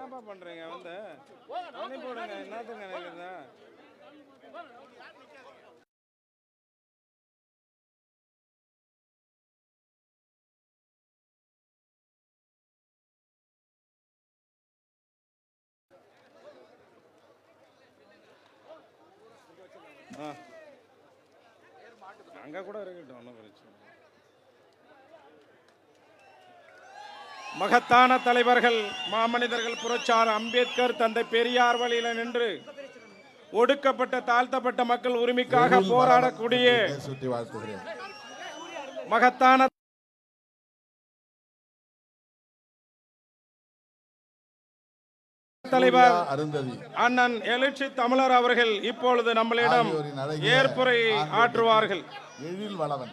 என்னப்பா பண்றீங்க வந்து? தண்ணி போடுங்க என்னத்துக்கு நினைக்கிறீங்க? ஆ. அங்கே கூட இருக்கட்டும் ஒன்றும் பிரச்சனை மகத்தான தலைவர்கள் மாமனிதர்கள் புரட்சியாளர் அம்பேத்கர் தந்தை பெரியார் வழியில நின்று ஒடுக்கப்பட்ட தாழ்த்தப்பட்ட மக்கள் உரிமைக்காக போராடக்கூடிய மகத்தான தலைவர் அண்ணன் எழுச்சி தமிழர் அவர்கள் இப்பொழுது நம்மளிடம் ஏற்புரை ஆற்றுவார்கள். எழில் வளவன்.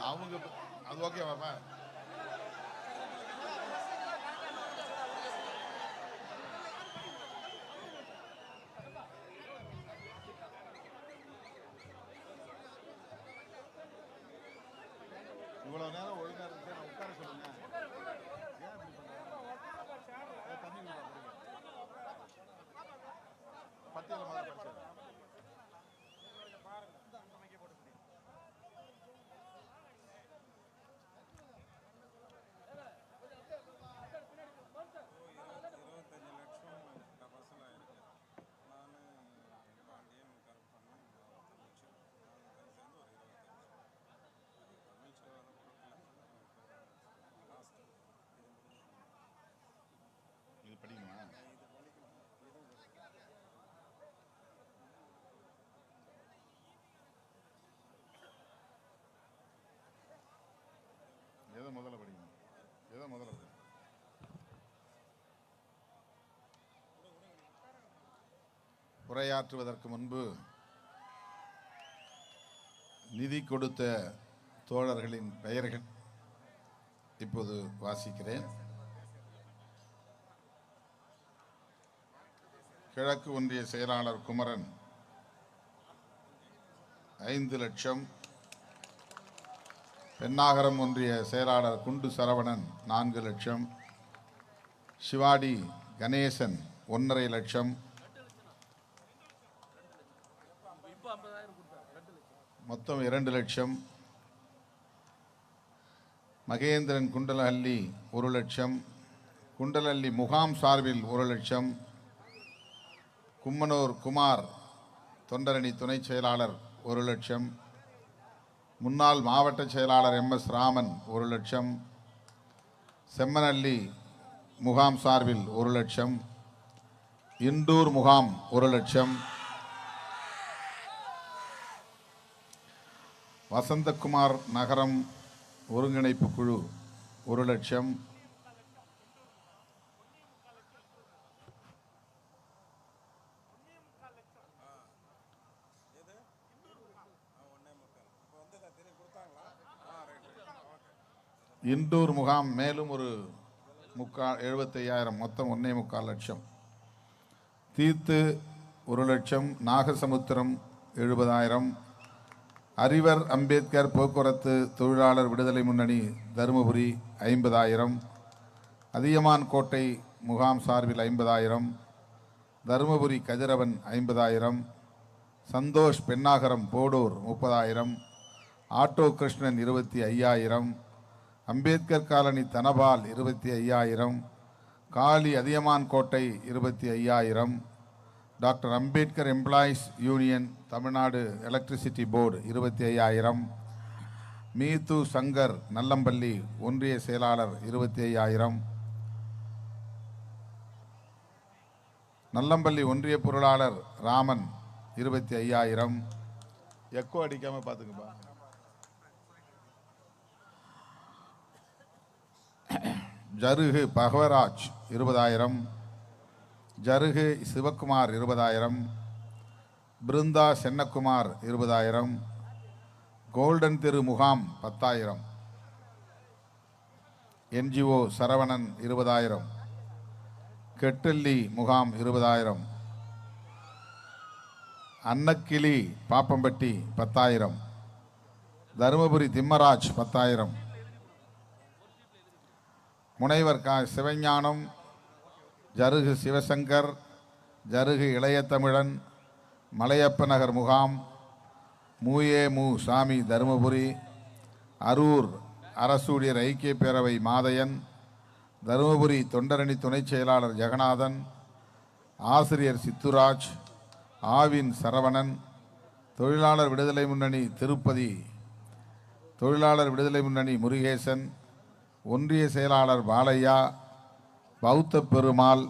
அவங்க அது ஓகேவாப்பா உரையாற்றுவதற்கு முன்பு நிதி கொடுத்த தோழர்களின் பெயர்கள் இப்போது வாசிக்கிறேன். கிழக்கு ஒன்றிய செயலாளர் குமரன் ஐந்து லட்சம். பெண்ணாகரம் ஒன்றிய செயலாளர் குண்டு சரவணன் நான்கு லட்சம். சிவாடி கணேசன் ஒன்றரை லட்சம். மொத்தம் இரண்டு லட்சம். மகேந்திரன் குண்டலஹள்ளி ஒரு லட்சம். குண்டலஹள்ளி முகாம் சார்பில் ஒரு லட்சம். கும்மனூர் குமார் தொண்டரணி துணை செயலாளர் ஒரு லட்சம். முன்னாள் மாவட்ட செயலாளர் எம் எஸ் ராமன் ஒரு லட்சம். செம்மனல்லி முகாம் சார்பில் ஒரு லட்சம். இண்டூர் முகாம் ஒரு லட்சம். வசந்தகுமார் நகரம் ஒருங்கிணைப்பு குழு ஒரு லட்சம். இண்டூர் முகாம் மேலும் ஒரு முக்கால் எழுபத்தையாயிரம் மொத்தம் ஒன்னே முக்கால் லட்சம். தீர்த்து ஒரு லட்சம் நாகசமுத்திரம் எழுபதாயிரம் அறிவர் அம்பேத்கர் போக்குவரத்து தொழிலாளர் விடுதலை முன்னணி தருமபுரி ஐம்பதாயிரம். அதியமான் கோட்டை முகாம் சார்பில் ஐம்பதாயிரம். தருமபுரி கதிரவன் ஐம்பதாயிரம். சந்தோஷ் பெண்ணாகரம் போடூர் முப்பதாயிரம். ஆட்டோ கிருஷ்ணன் இருபத்தி ஐயாயிரம். அம்பேத்கர் காலனி தனபால் இருபத்தி ஐயாயிரம். காளி அதியமான் கோட்டை இருபத்தி ஐயாயிரம். Doctor Ambedkar employees union Tamil Nadu electricity board இருபத்தி ஐயாயிரம் மீது சங்கர் நல்லம்பள்ளி ஒன்றிய செயலாளர் இருபத்தி ஐயாயிரம் நல்லம்பள்ளி ஒன்றிய பொருளாளர் ராமன் இருபத்தி ஐயாயிரம். எக்கோ அடிக்காம பார்த்துக்குப்பா. ஜருகு பகவராஜ் இருபதாயிரம். ஜருகு சிவக்குமார் இருபதாயிரம் பிருந்தா சென்னக்குமார் இருபதாயிரம் கோல்டன் திரு முகாம் பத்தாயிரம் என்ஜிஓ சரவணன் இருபதாயிரம் கெட்டல்லி முகாம் இருபதாயிரம் அன்னக்கிளி பாப்பம்பட்டி பத்தாயிரம் தருமபுரி திம்மராஜ் பத்தாயிரம் முனைவர் கா சிவஞானம் ஜருகு சிவசங்கர் ஜருகு இளைய தமிழன் மலையப்ப நகர் முகாம் மூயே மு சாமி தருமபுரி அரூர் அரசூழியர் ஐக்கிய பேரவை மாதையன் தருமபுரி தொண்டரணி துணைச் செயலாளர் ஜெகநாதன் ஆசிரியர் சித்துராஜ் ஆவின் சரவணன் தொழிலாளர் விடுதலை முன்னணி திருப்பதி தொழிலாளர் விடுதலை முன்னணி முருகேசன் ஒன்றிய செயலாளர் பாலையா பௌத்த பெருமாள்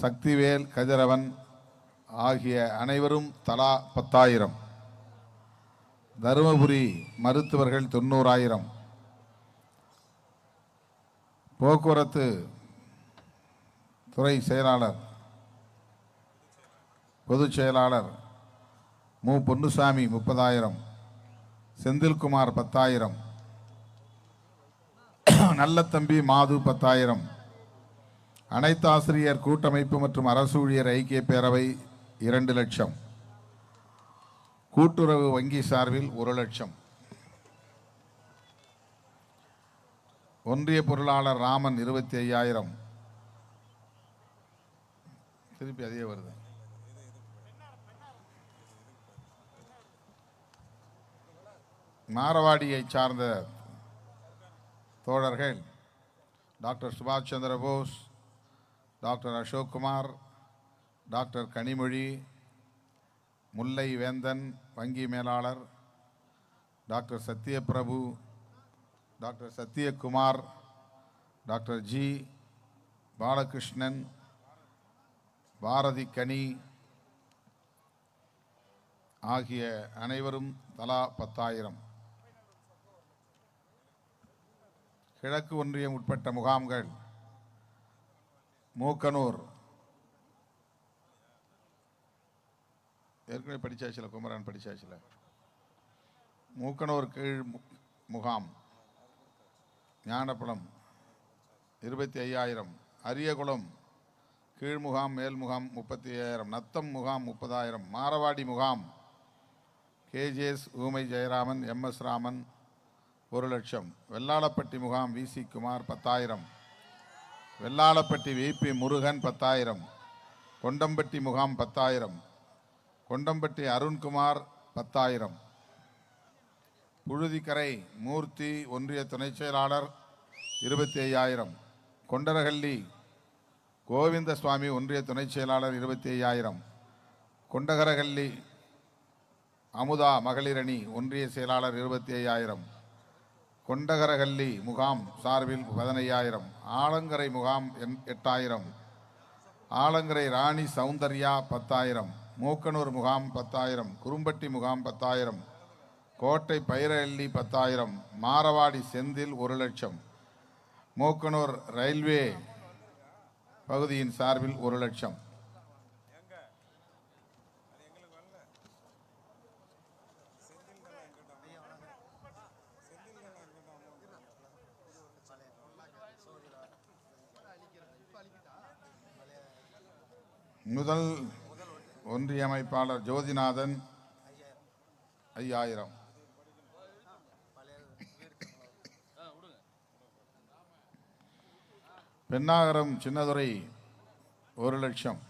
சக்திவேல் கதிரவன் ஆகிய அனைவரும் தலா பத்தாயிரம். தருமபுரி மருத்துவர்கள் தொண்ணூறாயிரம். போக்குவரத்து துறை செயலாளர் பொதுச் செயலாளர் மு. பொன்னுசாமி முப்பதாயிரம். செந்தில்குமார் பத்தாயிரம். நல்லத்தம்பி மாது பத்தாயிரம். அனைத்து ஆசிரியர் கூட்டமைப்பு மற்றும் அரசு ஊழியர் ஐக்கிய பேரவை இரண்டு லட்சம். கூட்டுறவு வங்கி சார்பில் ஒரு லட்சம். ஒன்றிய பொருளாளர் ராமன் இருபத்தி ஐயாயிரம் திருப்பி அதே வருது. மாரவாடியை சார்ந்த தோழர்கள் டாக்டர் சுபாஷ் சந்திர போஸ் டாக்டர் அசோக்குமார் டாக்டர் கனிமொழி முல்லை வேந்தன் வங்கி மேலாளர் doctor Sathyaprabhu doctor Sathyakumar doctor G Balakrishnan Bharathi Kani ஆகிய அனைவரும் தலா பத்தாயிரம். கிழக்கு ஒன்றியம் உட்பட்ட முகாம்கள் மூக்கனூர் ஏற்கனவே படித்தாச்சில் குமரன் படித்தாச்சில் மூக்கனூர் கீழ் முகாம். ஞானப்பழம் இருபத்தி ஐயாயிரம் அரியகுளம் கீழ் முகாம் மேல் முகாம் முப்பத்தி ஐயாயிரம் நத்தம் முகாம் முப்பதாயிரம். மாரவாடி முகாம். கேஜிஎஸ் ஊமை ஜெயராமன் எம்எஸ் ராமன் ஒரு லட்சம். வெள்ளாளப்பட்டி முகாம் விசி குமார் பத்தாயிரம். வெள்ளாளப்பட்டி விபி முருகன் பத்தாயிரம் கொண்டம்பட்டி முகாம் பத்தாயிரம் கொண்டம்பட்டி அருண்குமார் பத்தாயிரம். புழுதிக்கரை மூர்த்தி ஒன்றிய துணைச் செயலாளர் இருபத்தி ஐயாயிரம் கொண்டரகள்ளி கோவிந்த சுவாமி ஒன்றிய துணைச் செயலாளர் இருபத்தி ஐயாயிரம் கொண்டகரகள்ளி அமுதா மகளிரணி ஒன்றிய செயலாளர் இருபத்தி ஐயாயிரம் கொண்டகரகல்லி முகாம் சார்பில் பதினையாயிரம் ஆலங்கரை முகாம் எட்டாயிரம் ஆலங்கரை ராணி சௌந்தர்யா பத்தாயிரம் மூக்கனூர் முகாம் பத்தாயிரம் குறும்பட்டி முகாம் பத்தாயிரம் கோட்டை பைரல்லி பத்தாயிரம் மாரவாடி செந்தில் ஒரு லட்சம் மூக்கனூர் ரயில்வே பகுதியின் சார்பில் ஒரு லட்சம். முதல் ஒன்றியமைப்பாளர் ஜோதிநாதன் ஐயாயிரம். பெண்ணாகரம் சின்னதுரை ஒரு லட்சம்.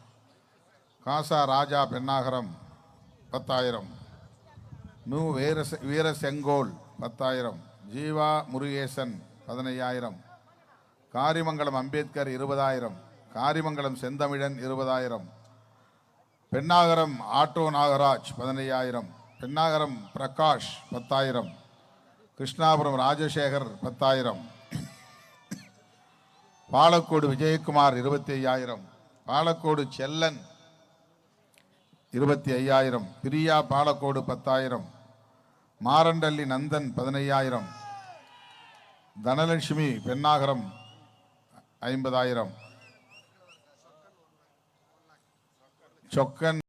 காசா ராஜா பெண்ணாகரம் பத்தாயிரம். நு வீர வீர செங்கோல் பத்தாயிரம். ஜீவா முருகேசன் பதினையாயிரம். காரிமங்கலம் அம்பேத்கர் இருபதாயிரம். காரிமங்கலம் செந்தமிழன் இருபதாயிரம். பெண்ணாகரம் ஆட்டோ நாகராஜ் பதினையாயிரம் பெண்ணாகரம் பிரகாஷ் பத்தாயிரம் கிருஷ்ணாபுரம் ராஜசேகர் பத்தாயிரம் பாலக்கோடு விஜயகுமார் இருபத்தி ஐயாயிரம் பாலக்கோடு செல்லன் இருபத்தி ஐயாயிரம் பிரியா பாலக்கோடு பத்தாயிரம் மாரண்டல்லி நந்தன் பதினையாயிரம் தனலட்சுமி பெண்ணாகரம் ஐம்பதாயிரம். chocan